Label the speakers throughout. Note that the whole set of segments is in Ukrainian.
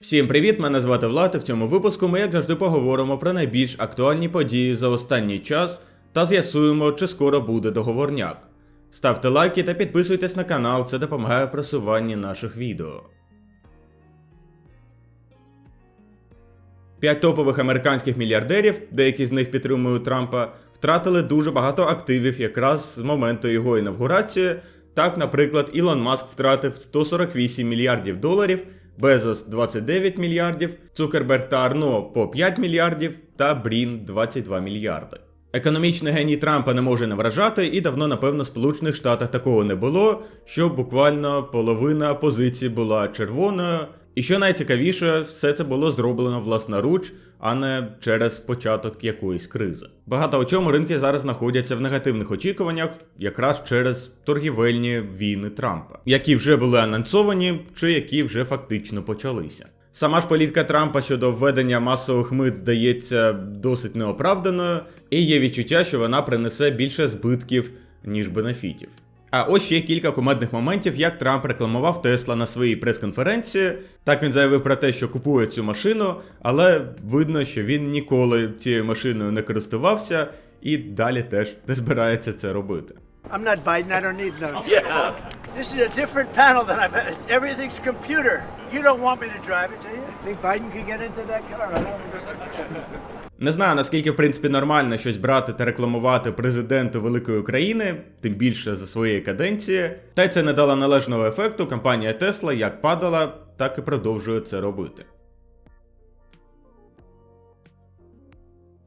Speaker 1: Всім привіт! Мене звати Влад. і В цьому випуску ми, як завжди, поговоримо про найбільш актуальні події за останній час та з'ясуємо, чи скоро буде договорняк. Ставте лайки та підписуйтесь на канал, це допомагає в просуванні наших відео. П'ять топових американських мільярдерів, деякі з них підтримують Трампа, втратили дуже багато активів якраз з моменту його інавгурації. Так, наприклад, Ілон Маск втратив 148 мільярдів доларів, Безос 29 мільярдів, Цукерберг та Арно по 5 мільярдів та Брін 22 мільярди. Економічний геній Трампа не може не вражати, і давно, напевно, в Сполучених Штатах такого не було, що буквально половина позиції була червоною. І що найцікавіше, все це було зроблено власноруч, а не через початок якоїсь кризи. Багато у чому ринки зараз знаходяться в негативних очікуваннях, якраз через торгівельні війни Трампа, які вже були анонсовані, чи які вже фактично почалися. Сама ж політика Трампа щодо введення масових мит здається досить неоправданою, і є відчуття, що вона принесе більше збитків, ніж бенефітів. А ось ще кілька кумедних моментів, як Трамп рекламував Тесла на своїй прес-конференції. Так він заявив про те, що купує цю машину, але видно, що він ніколи цією машиною не користувався і далі теж не збирається це робити.
Speaker 2: I'm not Biden. I don't need no.
Speaker 3: Yeah.
Speaker 2: This is a different panel than I've had. Everything's computer. You don't want me to drive it, do you? Think Biden could get into that car? I don't
Speaker 1: Не знаю, наскільки в принципі нормально щось брати та рекламувати президенту великої країни, тим більше за своєї каденції. Та й це не дало належного ефекту. Компанія Tesla як падала, так і продовжує це робити.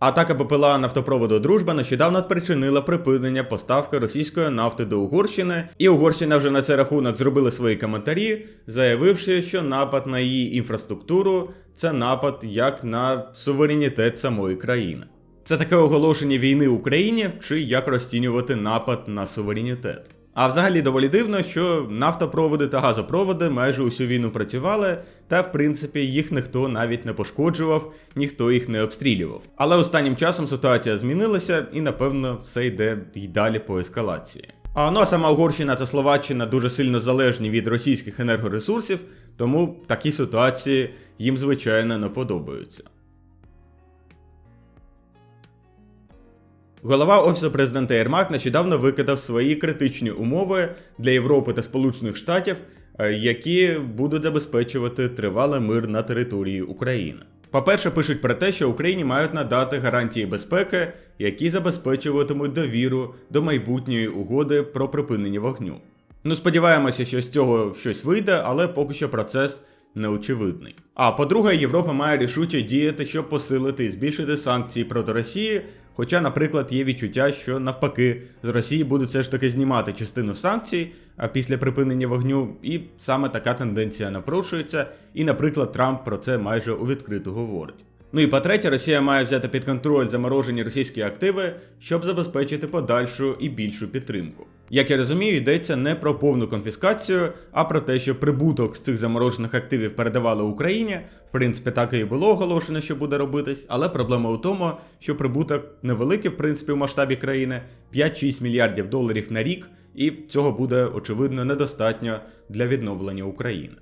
Speaker 1: Атака БПЛА нафтопроводу Дружба нещодавно спричинила припинення поставки російської нафти до Угорщини, і Угорщина вже на цей рахунок зробила свої коментарі, заявивши, що напад на її інфраструктуру це напад як на суверенітет самої країни. Це таке оголошення війни Україні чи як розцінювати напад на суверенітет. А взагалі доволі дивно, що нафтопроводи та газопроводи майже усю війну працювали, та в принципі їх ніхто навіть не пошкоджував, ніхто їх не обстрілював. Але останнім часом ситуація змінилася, і напевно все йде й далі по ескалації. А ну а сама Угорщина та Словаччина дуже сильно залежні від російських енергоресурсів, тому такі ситуації їм звичайно не подобаються. Голова Офісу президента Єрмак нещодавно викидав свої критичні умови для Європи та Сполучених Штатів, е, які будуть забезпечувати тривалий мир на території України. По-перше, пишуть про те, що Україні мають надати гарантії безпеки, які забезпечуватимуть довіру до майбутньої угоди про припинення вогню. Ну, сподіваємося, що з цього щось вийде, але поки що процес неочевидний. А по-друге, Європа має рішуче діяти, щоб посилити і збільшити санкції проти Росії. Хоча, наприклад, є відчуття, що навпаки з Росії будуть все ж таки знімати частину санкцій після припинення вогню, і саме така тенденція напрошується, і, наприклад, Трамп про це майже у відкрито говорить. Ну і по-третє, Росія має взяти під контроль заморожені російські активи, щоб забезпечити подальшу і більшу підтримку. Як я розумію, йдеться не про повну конфіскацію, а про те, що прибуток з цих заморожених активів передавали Україні. В принципі, так і було оголошено, що буде робитись, але проблема у тому, що прибуток невеликий, в принципі, в масштабі країни 5-6 мільярдів доларів на рік, і цього буде очевидно недостатньо для відновлення України.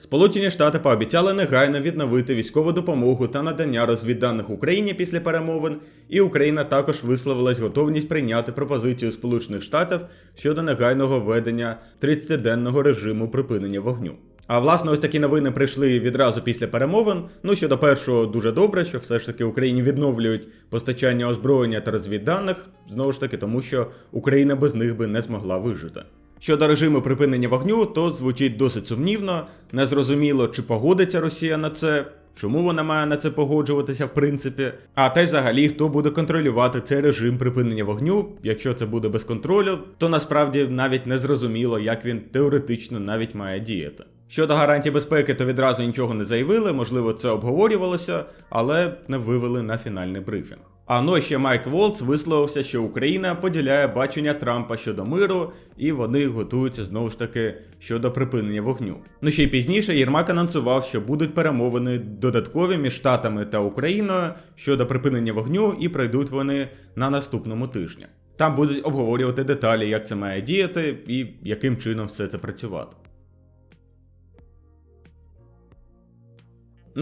Speaker 1: Сполучені Штати пообіцяли негайно відновити військову допомогу та надання розвідданих Україні після перемовин, і Україна також висловилась готовність прийняти пропозицію Сполучених Штатів щодо негайного введення 30-денного режиму припинення вогню. А власне, ось такі новини прийшли відразу після перемовин. Ну щодо першого, дуже добре, що все ж таки Україні відновлюють постачання озброєння та розвідданих, знову ж таки, тому що Україна без них би не змогла вижити. Щодо режиму припинення вогню, то звучить досить сумнівно, незрозуміло, чи погодиться Росія на це, чому вона має на це погоджуватися в принципі. А та й взагалі, хто буде контролювати цей режим припинення вогню, якщо це буде без контролю, то насправді навіть не зрозуміло, як він теоретично навіть має діяти. Щодо гарантій безпеки, то відразу нічого не заявили, можливо, це обговорювалося, але не вивели на фінальний брифінг. А ну ще Майк Волц висловився, що Україна поділяє бачення Трампа щодо миру, і вони готуються знову ж таки щодо припинення вогню. Ну ще й пізніше Єрмак анонсував, що будуть перемовини додаткові між Штатами та Україною щодо припинення вогню, і пройдуть вони на наступному тижні. Там будуть обговорювати деталі, як це має діяти і яким чином все це працювати.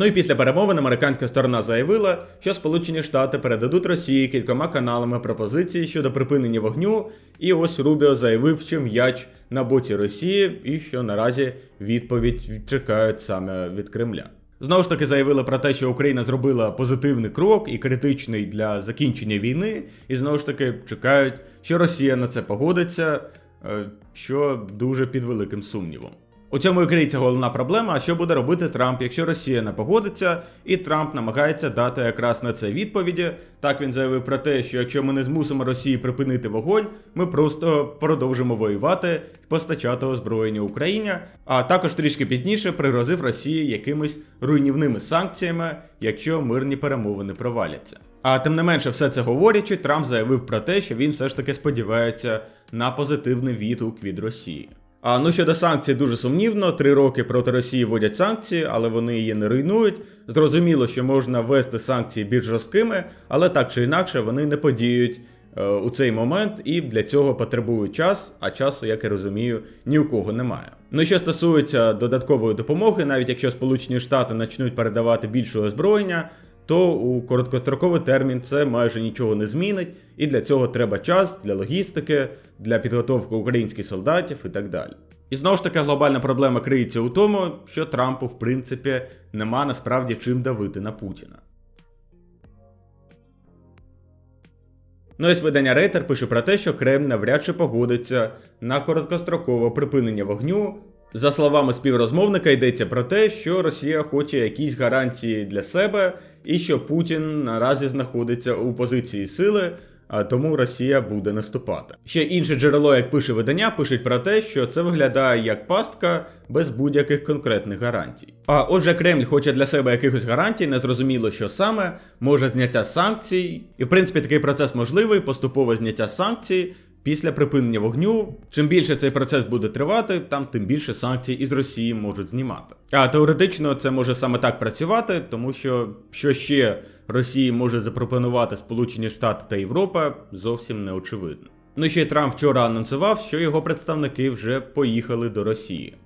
Speaker 1: Ну і після перемовин американська сторона заявила, що Сполучені Штати передадуть Росії кількома каналами пропозиції щодо припинення вогню. І ось Рубіо заявив, що м'яч на боці Росії, і що наразі відповідь чекають саме від Кремля. Знову ж таки заявили про те, що Україна зробила позитивний крок і критичний для закінчення війни, і знову ж таки чекають, що Росія на це погодиться, е, що дуже під великим сумнівом. У цьому і криється головна проблема, що буде робити Трамп, якщо Росія не погодиться, і Трамп намагається дати якраз на це відповіді. Так він заявив про те, що якщо ми не змусимо Росії припинити вогонь, ми просто продовжимо воювати і постачати озброєння Україні. А також трішки пізніше пригрозив Росії якимись руйнівними санкціями, якщо мирні перемовини проваляться. А тим не менше, все це говорячи, Трамп заявив про те, що він все ж таки сподівається на позитивний відгук від Росії. А ну щодо санкцій, дуже сумнівно. Три роки проти Росії вводять санкції, але вони її не руйнують. Зрозуміло, що можна ввести санкції більш жорсткими, але так чи інакше вони не подіють е, у цей момент і для цього потребують час, а часу, як я розумію, ні у кого немає. Ну що стосується додаткової допомоги, навіть якщо Сполучені Штати почнуть передавати більше озброєння, то у короткостроковий термін це майже нічого не змінить, і для цього треба час для логістики, для підготовки українських солдатів і так далі. І знову ж таки глобальна проблема криється у тому, що Трампу, в принципі, нема насправді чим давити на Путіна. Ну і видання Рейтер пише про те, що Кремль навряд чи погодиться на короткострокове припинення вогню. За словами співрозмовника, йдеться про те, що Росія хоче якісь гарантії для себе, і що Путін наразі знаходиться у позиції сили, тому Росія буде наступати. Ще інше джерело, як пише видання, пишуть про те, що це виглядає як пастка без будь-яких конкретних гарантій. А отже, Кремль хоче для себе якихось гарантій, незрозуміло, що саме, може зняття санкцій, і в принципі такий процес можливий, поступове зняття санкцій. Після припинення вогню, чим більше цей процес буде тривати, там тим більше санкцій із Росії можуть знімати. А теоретично це може саме так працювати, тому що що ще Росії може запропонувати Сполучені Штати та Європа, зовсім не очевидно. Ну ще й Трамп вчора анонсував, що його представники вже поїхали до Росії.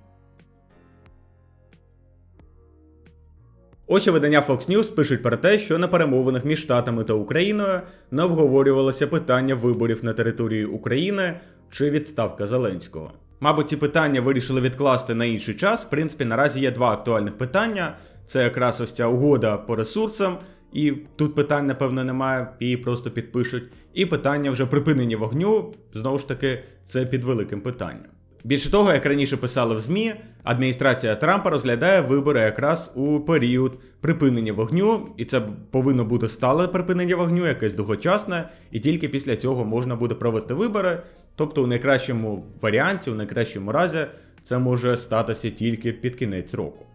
Speaker 1: Ось видання Fox News пишуть про те, що на перемовинах між Штатами та Україною не обговорювалося питання виборів на території України чи відставка Зеленського. Мабуть, ці питання вирішили відкласти на інший час. В принципі, наразі є два актуальних питання: це якраз ось ця угода по ресурсам, і тут питань, напевно, немає, її просто підпишуть. І питання вже припинення вогню, знову ж таки, це під великим питанням. Більше того, як раніше писали в ЗМІ, адміністрація Трампа розглядає вибори якраз у період припинення вогню, і це повинно бути стале припинення вогню, якесь довгочасне, і тільки після цього можна буде провести вибори. Тобто, у найкращому варіанті, у найкращому разі, це може статися тільки під кінець року.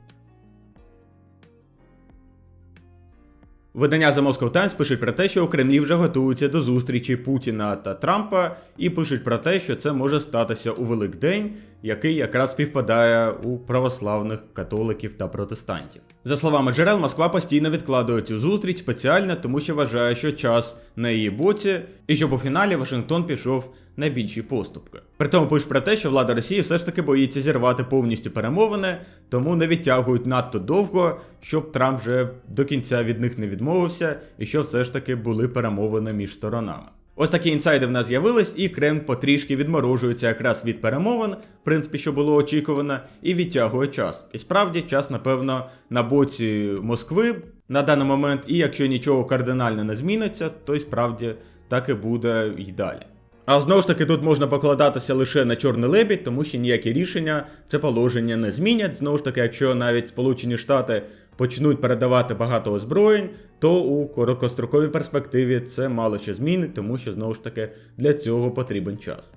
Speaker 1: Видання The Moscow Times пишуть про те, що у Кремлі вже готуються до зустрічі Путіна та Трампа, і пишуть про те, що це може статися у Великдень, який якраз співпадає у православних католиків та протестантів. За словами джерел, Москва постійно відкладує цю зустріч спеціально, тому що вважає, що час на її боці, і щоб у фіналі Вашингтон пішов на більші поступки. При тому пишуть про те, що влада Росії все ж таки боїться зірвати повністю перемовини, тому не відтягують надто довго, щоб Трамп вже до кінця від них не відмовився, і що все ж таки були перемовини між сторонами. Ось такі інсайди в нас з'явились, і Кремль потрішки відморожується якраз від перемовин, в принципі, що було очікувано, і відтягує час. І справді час, напевно, на боці Москви на даний момент, і якщо нічого кардинально не зміниться, то й справді так і буде й далі. А знову ж таки, тут можна покладатися лише на чорний лебідь, тому що ніякі рішення це положення не змінять. Знову ж таки, якщо навіть Сполучені Штати почнуть передавати багато озброєнь, то у короткостроковій перспективі це мало що змінить, тому що знову ж таки для цього потрібен час.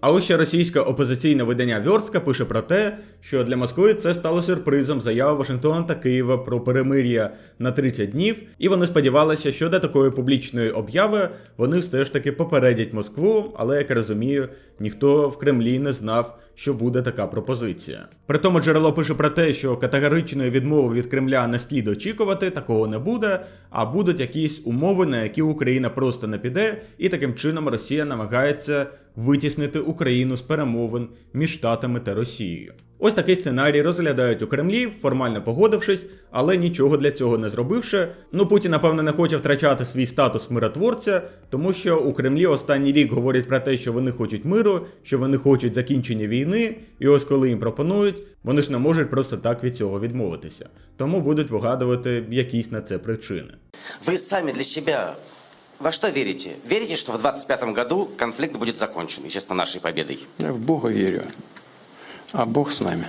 Speaker 1: А ось ще російське опозиційне видання Вьорстка пише про те, що для Москви це стало сюрпризом заяви Вашингтона та Києва про перемир'я на 30 днів, і вони сподівалися, що до такої публічної обяви вони все ж таки попередять Москву, але як розумію, ніхто в Кремлі не знав, що буде така пропозиція. При тому джерело пише про те, що категоричної відмови від Кремля не слід очікувати, такого не буде, а будуть якісь умови, на які Україна просто не піде, і таким чином Росія намагається витіснити Україну з перемовин між Штатами та Росією. Ось такий сценарій розглядають у Кремлі, формально погодившись, але нічого для цього не зробивши. Ну Путін, напевно, не хоче втрачати свій статус миротворця, тому що у Кремлі останній рік говорять про те, що вони хочуть миру, що вони хочуть закінчення війни, і ось коли їм пропонують, вони ж не можуть просто так від цього відмовитися. Тому будуть вигадувати якісь на це причини.
Speaker 3: Вы сами для себя во что верите? Верите, что в 25 году конфликт будет закончен, естественно, нашей победой?
Speaker 4: Я в Бога верю, а Бог с нами.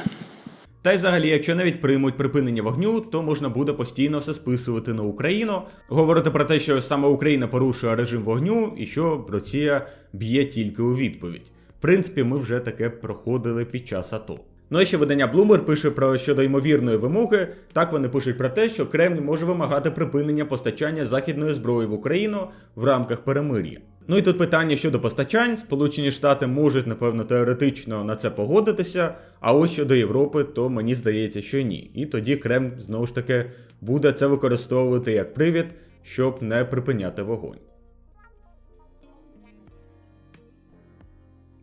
Speaker 1: Та й взагалі, якщо навіть приймуть припинення вогню, то можна буде постійно все списувати на Україну, говорити про те, що саме Україна порушує режим вогню і що Росія б'є тільки у відповідь. В принципі, ми вже таке проходили під час АТО. Ну і ще видання Bloomberg пише про щодо ймовірної вимоги. Так вони пишуть про те, що Кремль може вимагати припинення постачання західної зброї в Україну в рамках перемир'я. Ну і тут питання щодо постачань. Сполучені Штати можуть, напевно, теоретично на це погодитися. А ось щодо Європи, то мені здається, що ні. І тоді Кремль знову ж таки буде це використовувати як привід, щоб не припиняти вогонь.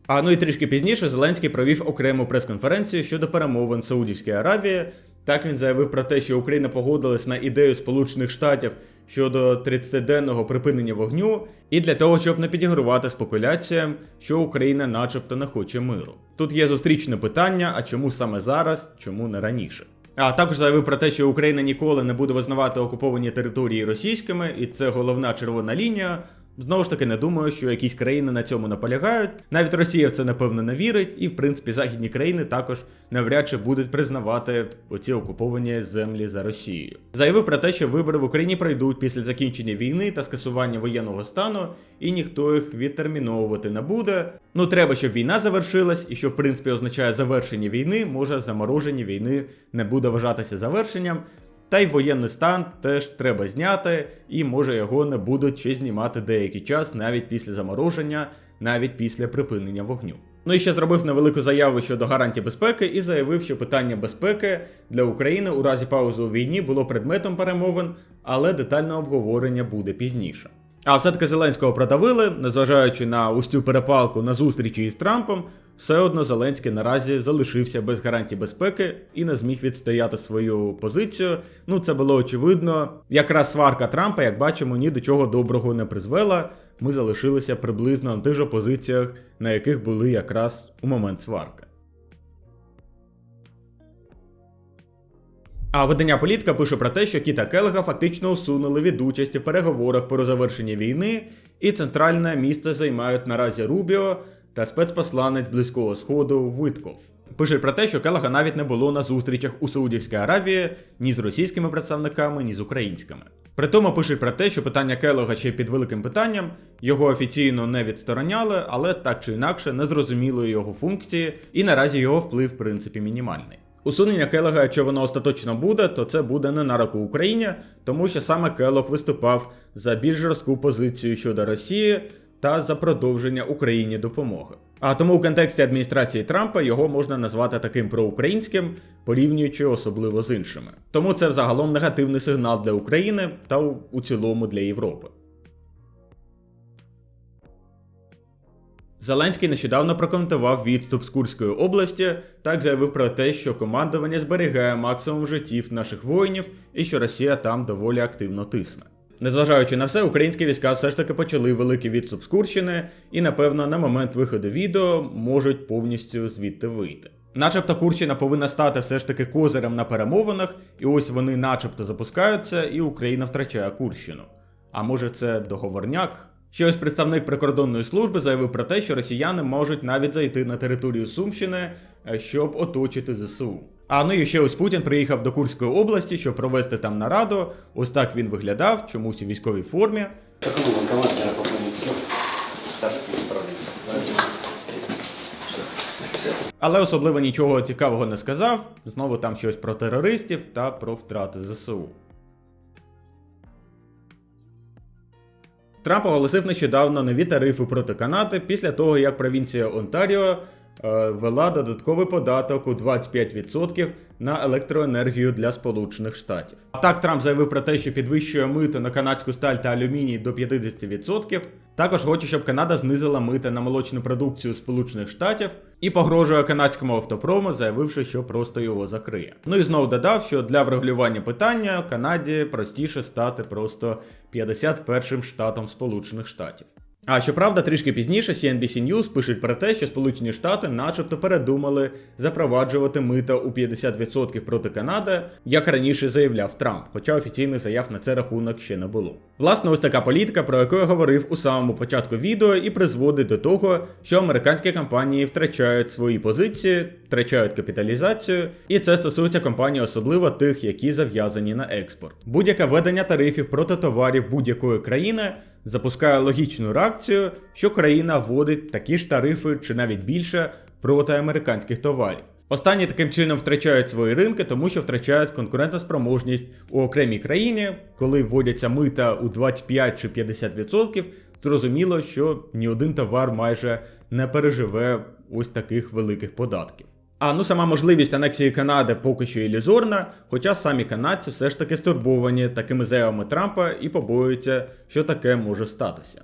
Speaker 1: А ну і трішки пізніше Зеленський провів окрему прес-конференцію щодо перемовин Саудівської Аравії. Так він заявив про те, що Україна погодилась на ідею Сполучених Штатів щодо 30-денного припинення вогню, і для того, щоб не підігрувати спекуляціям, що Україна начебто не хоче миру. Тут є зустрічне питання: а чому саме зараз, чому не раніше? А також заявив про те, що Україна ніколи не буде визнавати окуповані території російськими, і це головна червона лінія. Знову ж таки, не думаю, що якісь країни на цьому наполягають. Навіть Росія в це напевно не вірить, і в принципі західні країни також навряд чи будуть признавати оці окуповані землі за Росією. Заявив про те, що вибори в Україні пройдуть після закінчення війни та скасування воєнного стану, і ніхто їх відтерміновувати не буде. Ну треба, щоб війна завершилась, і що в принципі означає завершення війни, може замороження війни не буде вважатися завершенням. Та й воєнний стан теж треба зняти, і може його не будуть ще знімати деякий час, навіть після замороження, навіть після припинення вогню. Ну і ще зробив невелику заяву щодо гарантій безпеки і заявив, що питання безпеки для України у разі паузи у війні було предметом перемовин, але детальне обговорення буде пізніше. А все-таки Зеленського продавили, незважаючи на устю перепалку на зустрічі із Трампом, все одно Зеленський наразі залишився без гарантій безпеки і не зміг відстояти свою позицію. Ну це було очевидно. Якраз сварка Трампа, як бачимо, ні до чого доброго не призвела. Ми залишилися приблизно на тих же позиціях, на яких були якраз у момент сварки. А видання Політка пише про те, що Кіта Келега фактично усунули від участі в переговорах про завершення війни, і центральне місце займають наразі Рубіо та спецпосланець Близького Сходу Витков. Пише про те, що Келега навіть не було на зустрічах у Саудівській Аравії ні з російськими представниками, ні з українськими. При тому пишуть про те, що питання Келега ще під великим питанням, його офіційно не відстороняли, але так чи інакше не зрозуміли його функції, і наразі його вплив в принципі мінімальний. Усунення Келега, якщо воно остаточно буде, то це буде не на руку Україні, тому що саме Келог виступав за більш жорстку позицію щодо Росії та за продовження Україні допомоги. А тому у контексті адміністрації Трампа його можна назвати таким проукраїнським, порівнюючи особливо з іншими. Тому це взагалом негативний сигнал для України та у цілому для Європи. Зеленський нещодавно прокоментував відступ з Курської області, так заявив про те, що командування зберігає максимум життів наших воїнів і що Росія там доволі активно тисне. Незважаючи на все, українські війська все ж таки почали великий відступ з Курщини, і напевно на момент виходу відео можуть повністю звідти вийти. Начебто Курщина повинна стати все ж таки козирем на перемовинах, і ось вони начебто запускаються, і Україна втрачає Курщину. А може це договорняк? Ще ось представник прикордонної служби заявив про те, що росіяни можуть навіть зайти на територію Сумщини, е, щоб оточити ЗСУ. А ну і ще ось Путін приїхав до Курської області, щоб провести там нараду. Ось так він виглядав, чомусь у військовій формі. Але особливо нічого цікавого не сказав. Знову там щось про терористів та про втрати ЗСУ. Трамп оголосив нещодавно нові тарифи проти Канади після того, як провінція Онтаріо ввела додатковий податок у 25% на електроенергію для Сполучених Штатів. А так Трамп заявив про те, що підвищує мито на канадську сталь та алюміній до 50%. Також хоче, щоб Канада знизила мита на молочну продукцію Сполучених Штатів і погрожує канадському автопрому, заявивши, що просто його закриє. Ну і знову додав, що для врегулювання питання Канаді простіше стати просто 51-м штатом Сполучених Штатів. А щоправда, трішки пізніше CNBC News пишуть про те, що Сполучені Штати начебто передумали запроваджувати мита у 50% проти Канади, як раніше заявляв Трамп, хоча офіційних заяв на це рахунок ще не було. Власне, ось така політика, про яку я говорив у самому початку відео, і призводить до того, що американські компанії втрачають свої позиції, втрачають капіталізацію, і це стосується компаній, особливо тих, які зав'язані на експорт. Будь-яке введення тарифів проти товарів будь-якої країни запускає логічну реакцію, що країна вводить такі ж тарифи чи навіть більше проти американських товарів. Останні таким чином втрачають свої ринки, тому що втрачають конкурентоспроможність у окремій країні, коли вводяться мита у 25 чи 50%, зрозуміло, що ні один товар майже не переживе ось таких великих податків. А ну сама можливість анексії Канади поки що ілюзорна, хоча самі канадці все ж таки стурбовані такими заявами Трампа і побоюються, що таке може статися.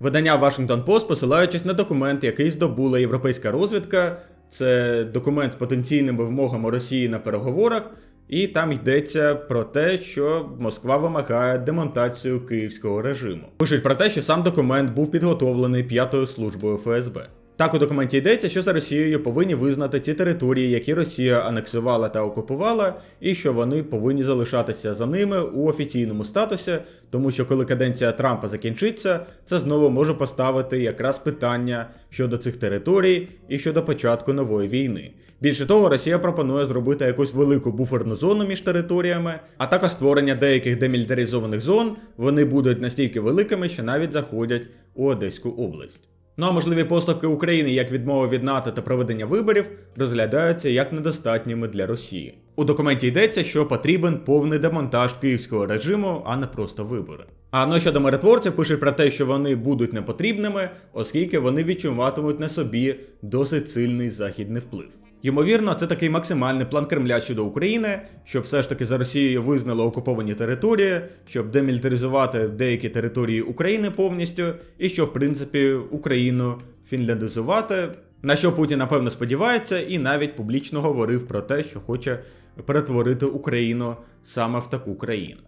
Speaker 1: Видання Washington Post, посилаючись на документ, який здобула європейська розвідка, це документ з потенційними вимогами Росії на переговорах, і там йдеться про те, що Москва вимагає демонтацію київського режиму. Пишуть про те, що сам документ був підготовлений п'ятою службою ФСБ. Так у документі йдеться, що за Росією повинні визнати ті території, які Росія анексувала та окупувала, і що вони повинні залишатися за ними у офіційному статусі, тому що коли каденція Трампа закінчиться, це знову може поставити якраз питання щодо цих територій і щодо початку нової війни. Більше того, Росія пропонує зробити якусь велику буферну зону між територіями, а також створення деяких демілітаризованих зон. Вони будуть настільки великими, що навіть заходять у Одеську область. Ну а можливі поступки України як відмова від НАТО та проведення виборів розглядаються як недостатніми для Росії. У документі йдеться, що потрібен повний демонтаж київського режиму, а не просто вибори. А ну щодо миротворців, пишуть про те, що вони будуть непотрібними, оскільки вони відчуватимуть на собі досить сильний західний вплив. Ймовірно, це такий максимальний план Кремля щодо України, щоб все ж таки за Росією визнало окуповані території, щоб демілітаризувати деякі території України повністю, і що, в принципі, Україну фінляндизувати. На що Путін, напевно, сподівається, і навіть публічно говорив про те, що хоче перетворити Україну саме в таку країну.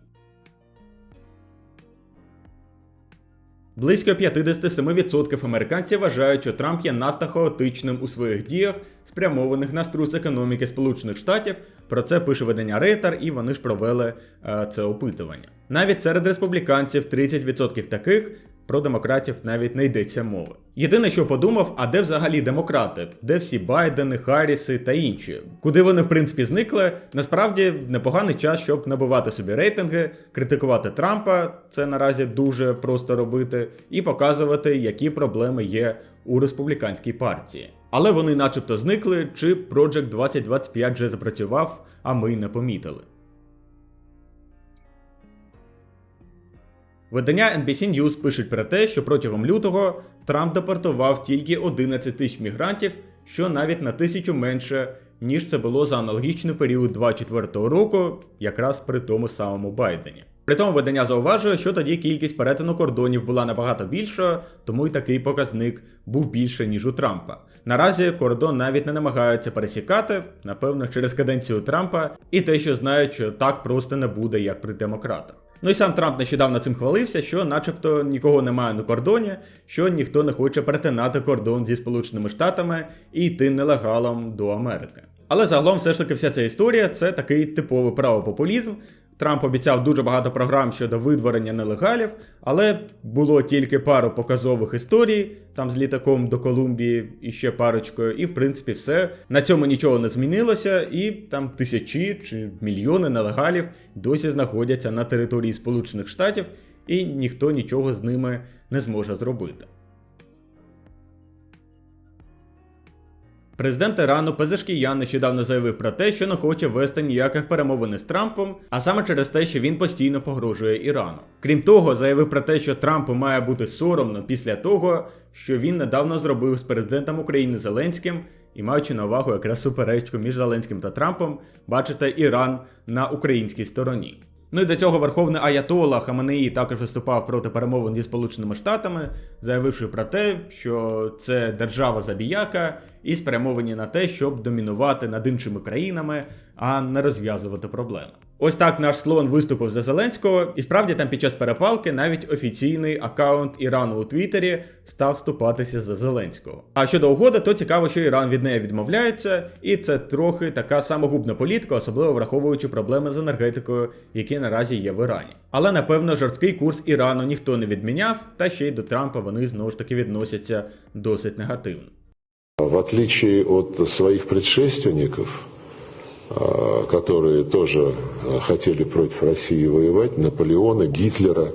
Speaker 1: Близько 57% американців вважають, що Трамп є надто хаотичним у своїх діях, спрямованих на струс економіки Сполучених Штатів. Про це пише видання Рейтер, і вони ж провели е, це опитування. Навіть серед республіканців 30% таких. Про демократів навіть не йдеться мови. Єдине, що подумав, а де взагалі демократи, де всі Байдени, Харріси та інші, куди вони в принципі зникли. Насправді непоганий час, щоб набивати собі рейтинги, критикувати Трампа, це наразі дуже просто робити, і показувати, які проблеми є у республіканській партії. Але вони, начебто, зникли, чи Project 2025 вже запрацював, а ми й не помітили. Видання NBC News пишуть про те, що протягом лютого Трамп депортував тільки 11 тисяч мігрантів, що навіть на тисячу менше, ніж це було за аналогічний період 24-го року, якраз при тому самому Байдені. При тому видання зауважує, що тоді кількість перетину кордонів була набагато більшою, тому й такий показник був більше, ніж у Трампа. Наразі кордон навіть не намагаються пересікати, напевно, через каденцію Трампа, і те, що знають, що так просто не буде, як при демократах. Ну і сам Трамп нещодавно цим хвалився, що начебто нікого немає на кордоні, що ніхто не хоче перетинати кордон зі Сполученими Штатами і йти нелегалом до Америки. Але загалом все ж таки вся ця історія це такий типовий правопопулізм. Трамп обіцяв дуже багато програм щодо видворення нелегалів, але було тільки пару показових історій, там з літаком до Колумбії і ще парочкою, і в принципі все. На цьому нічого не змінилося, і там тисячі чи мільйони нелегалів досі знаходяться на території Сполучених Штатів, і ніхто нічого з ними не зможе зробити. Президент Ірану Пезешкіян нещодавно заявив про те, що не хоче вести ніяких перемовин з Трампом, а саме через те, що він постійно погрожує Ірану. Крім того, заявив про те, що Трампу має бути соромно після того, що він недавно зробив з президентом України Зеленським, і маючи на увагу якраз суперечку між Зеленським та Трампом, бачите Іран на українській стороні. Ну і до цього верховний Аятола Хаменеї також виступав проти перемовин зі Сполученими Штатами, заявивши про те, що це держава забіяка і спрямовані на те, щоб домінувати над іншими країнами, а не розв'язувати проблеми. Ось так наш слон виступив за Зеленського, і справді там під час перепалки навіть офіційний аккаунт Ірану у Твіттері став вступатися за Зеленського. А щодо угоди, то цікаво, що Іран від неї відмовляється, і це трохи така самогубна політика, особливо враховуючи проблеми з енергетикою, які наразі є в Ірані. Але напевно жорсткий курс Ірану ніхто не відміняв, та ще й до Трампа вони знову ж таки відносяться досить негативно.
Speaker 5: В отличие от своих предшественников, а, которые тоже а, хотели против России воевать, Наполеона, Гитлера,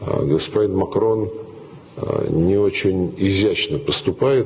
Speaker 5: а, господин Макрон не очень изящно поступает.